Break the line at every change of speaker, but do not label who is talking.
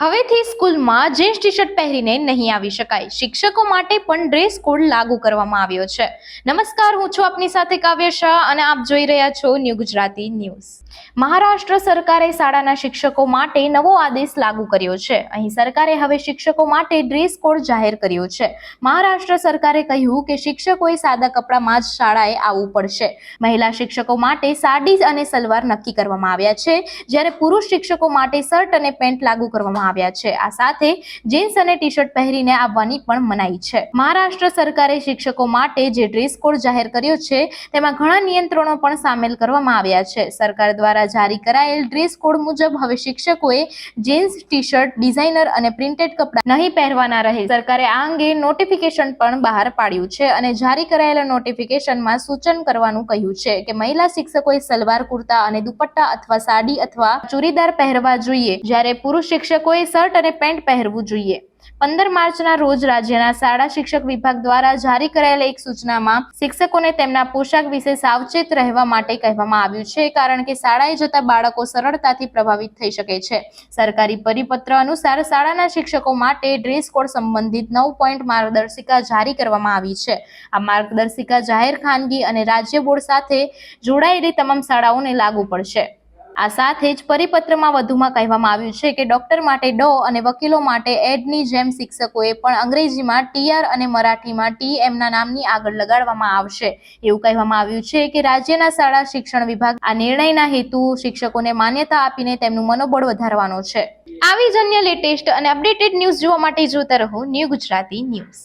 હવેથી સ્કૂલમાં jeans T shirt પહેરીને નહીં આવી શકાય. શિક્ષકો માટે પણ ડ્રેસ કોડ લાગુ કરવામાં આવ્યો છે. નમસ્કાર, હું છું આપની સાથે કાવ્ય શાહ અને આપ જોઈ રહ્યા છો ન્યૂ ગુજરાતી ન્યૂઝ. મહારાષ્ટ્ર સરકારે શાળાના શિક્ષકો માટે નવો આદેશ લાગુ કર્યો છે. અહીં સરકારે હવે શિક્ષકો માટે ડ્રેસ કોડ જાહેર કર્યો છે. મહારાષ્ટ્ર સરકારે કહ્યું કે શિક્ષકોએ સાદા કપડામાં જ શાળાએ આવવું પડશે. મહિલા શિક્ષકો માટે સાડી અને સલવાર નક્કી કરવામાં આવ્યા છે. જ્યારે પુરુષ શિક્ષકો માટે શર્ટ અને પેન્ટ લાગુ કરવામાં આવ્યા છે. આ સાથે જીન્સ અને ટી શર્ટ પહેરીને આવવાની પણ મનાઈ છે. મહારાષ્ટ્ર સરકારે શિક્ષકો માટે જે ડ્રેસ કોડ જાહેર કર્યો છે, તેમાં ઘણા નિયંત્રણો પણ સામેલ કરવામાં આવ્યા છે. સરકાર દ્વારા જારી કરાયેલ ડ્રેસ કોડ મુજબ હવે શિક્ષકોએ જીન્સ ટી શર્ટ ડિઝાઇનર અને પ્રિન્ટેડ કપડાં નહીં પહેરવાના રહે. સરકારે આ અંગે નોટિફિકેશન પણ બહાર પાડ્યું છે અને જારી કરાયેલા નોટિફિકેશનમાં સૂચન કરવાનું કહ્યું છે કે મહિલા શિક્ષકોએ સલવાર કુર્તા અને દુપટ્ટા અથવા સાડી અથવા ચૂડીદાર પહેરવા જોઈએ. જ્યારે પુરુષ શિક્ષકોએ શર્ટ અને પેન્ટ પહેરવું જોઈએ. પંદર માર્ચના રોજ રાજ્યના શાળા શિક્ષક વિભાગ દ્વારા જારી કરાયેલ એક સૂચનામાં શિક્ષકોને તેમના પોશાક વિશે સાવચેત રહેવા માટે કહેવામાં આવ્યું છે, કારણ કે શાળાએ જતા બાળકો સરળતાથી પ્રભાવિત થઈ શકે છે. સરકારી પરિપત્ર અનુસાર શાળાના શિક્ષકો માટે ડ્રેસ કોડ સંબંધિત નવ પોઈન્ટ માર્ગદર્શિકા જારી કરવામાં આવી છે. આ માર્ગદર્શિકા જાહેર ખાનગી અને રાજ્ય બોર્ડ સાથે જોડાયેલી તમામ શાળાઓને લાગુ પડશે. આ સાથે જ પરિપત્રમાં વધુમાં કહેવામાં આવ્યું છે કે ડોક્ટર માટે ડો અને વકીલો માટે એડની જેમ શિક્ષકોએ પણ અંગ્રેજીમાં ટીઆર અને મરાઠીમાં ટી એમના નામની આગળ લગાડવામાં આવશે. એવું કહેવામાં આવ્યું છે કે રાજ્યના શાળા શિક્ષણ વિભાગ આ નિર્ણયના હેતુ શિક્ષકોને માન્યતા આપીને તેમનું મનોબળ વધારવાનો છે. આવી જ અન્ય લેટેસ્ટ અને અપડેટેડ ન્યૂઝ જોવા માટે જોતા રહો ન્યૂ ગુજરાતી ન્યૂઝ.